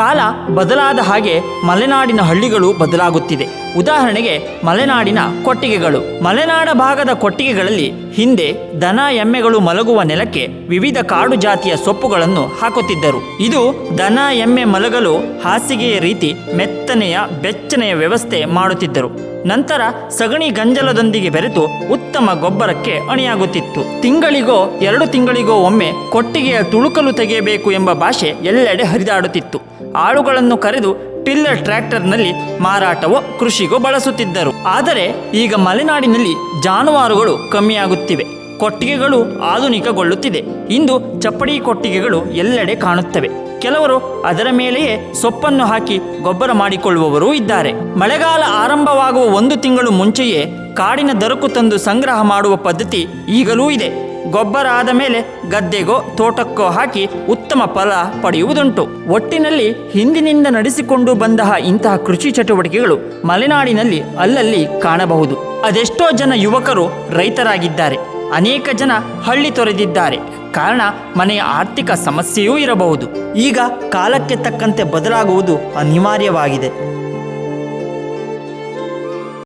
ಕಾಲ ಬದಲಾದ ಹಾಗೆ ಮಲೆನಾಡಿನ ಹಳ್ಳಿಗಳು ಬದಲಾಗುತ್ತಿದೆ. ಉದಾಹರಣೆಗೆ ಮಲೆನಾಡಿನ ಕೊಟ್ಟಿಗೆಗಳು. ಮಲೆನಾಡ ಭಾಗದ ಕೊಟ್ಟಿಗೆಗಳಲ್ಲಿ ಹಿಂದೆ ದನ ಎಮ್ಮೆಗಳು ಮಲಗುವ ನೆಲಕ್ಕೆ ವಿವಿಧ ಕಾಡು ಜಾತಿಯ ಸೊಪ್ಪುಗಳನ್ನು ಹಾಕುತ್ತಿದ್ದರು. ಇದು ದನ ಎಮ್ಮೆ ಮಲಗಲು ಹಾಸಿಗೆಯ ರೀತಿ ಮೆತ್ತನೆಯ ಬೆಚ್ಚನೆಯ ವ್ಯವಸ್ಥೆ ಮಾಡುತ್ತಿದ್ದರು. ನಂತರ ಸಗಣಿ ಗಂಜಲದೊಂದಿಗೆ ಬೆರೆತು ಉತ್ತಮ ಗೊಬ್ಬರಕ್ಕೆ ಅಣಿಯಾಗುತ್ತಿತ್ತು. ತಿಂಗಳಿಗೋ ಎರಡು ತಿಂಗಳಿಗೋ ಒಮ್ಮೆ ಕೊಟ್ಟಿಗೆಯ ತುಳುಕಲು ತೆಗೆಯಬೇಕು ಎಂಬ ಭಾಷೆ ಎಲ್ಲೆಡೆ ಹರಿದಾಡುತ್ತಿತ್ತು. ಆಳುಗಳನ್ನು ಕರೆದು ಟಿಲ್ಲರ್ ಟ್ರ್ಯಾಕ್ಟರ್ನಲ್ಲಿ ಮಾರಾಟವೋ ಕೃಷಿಗೋ ಬಳಸುತ್ತಿದ್ದರು. ಆದರೆ ಈಗ ಮಲೆನಾಡಿನಲ್ಲಿ ಜಾನುವಾರುಗಳು ಕಮ್ಮಿಯಾಗುತ್ತಿವೆ. ಕೊಟ್ಟಿಗೆಗಳು ಆಧುನಿಕಗೊಳ್ಳುತ್ತಿದೆ. ಇಂದು ಚಪ್ಪಡಿ ಕೊಟ್ಟಿಗೆಗಳು ಎಲ್ಲೆಡೆ ಕಾಣುತ್ತವೆ. ಕೆಲವರು ಅದರ ಮೇಲೆಯೇ ಸೊಪ್ಪನ್ನು ಹಾಕಿ ಗೊಬ್ಬರ ಮಾಡಿಕೊಳ್ಳುವವರೂ ಇದ್ದಾರೆ. ಮಳೆಗಾಲ ಆರಂಭವಾಗುವ ಒಂದು ತಿಂಗಳು ಮುಂಚೆಯೇ ಕಾಡಿನ ದರಕು ತಂದು ಸಂಗ್ರಹ ಮಾಡುವ ಪದ್ಧತಿ ಈಗಲೂ ಇದೆ. ಗೊಬ್ಬರ ಆದ ಮೇಲೆ ಗದ್ದೆಗೋ ತೋಟಕ್ಕೋ ಹಾಕಿ ಉತ್ತಮ ಫಲ ಪಡೆಯುವುದುಂಟು. ಒಟ್ಟಿನಲ್ಲಿ ಹಿಂದಿನಿಂದ ನಡೆಸಿಕೊಂಡು ಬಂದಹ ಇಂತಹ ಕೃಷಿ ಚಟುವಟಿಕೆಗಳು ಮಲೆನಾಡಿನಲ್ಲಿ ಅಲ್ಲಲ್ಲಿ ಕಾಣಬಹುದು. ಅದೆಷ್ಟೋ ಜನ ಯುವಕರು ರೈತರಾಗಿದ್ದಾರೆ. ಅನೇಕ ಜನ ಹಳ್ಳಿ ತೊರೆದಿದ್ದಾರೆ. ಕಾರಣ ಮನೆಯ ಆರ್ಥಿಕ ಸಮಸ್ಯೆಯೂ ಇರಬಹುದು. ಈಗ ಕಾಲಕ್ಕೆ ತಕ್ಕಂತೆ ಬದಲಾಗುವುದು ಅನಿವಾರ್ಯವಾಗಿದೆ.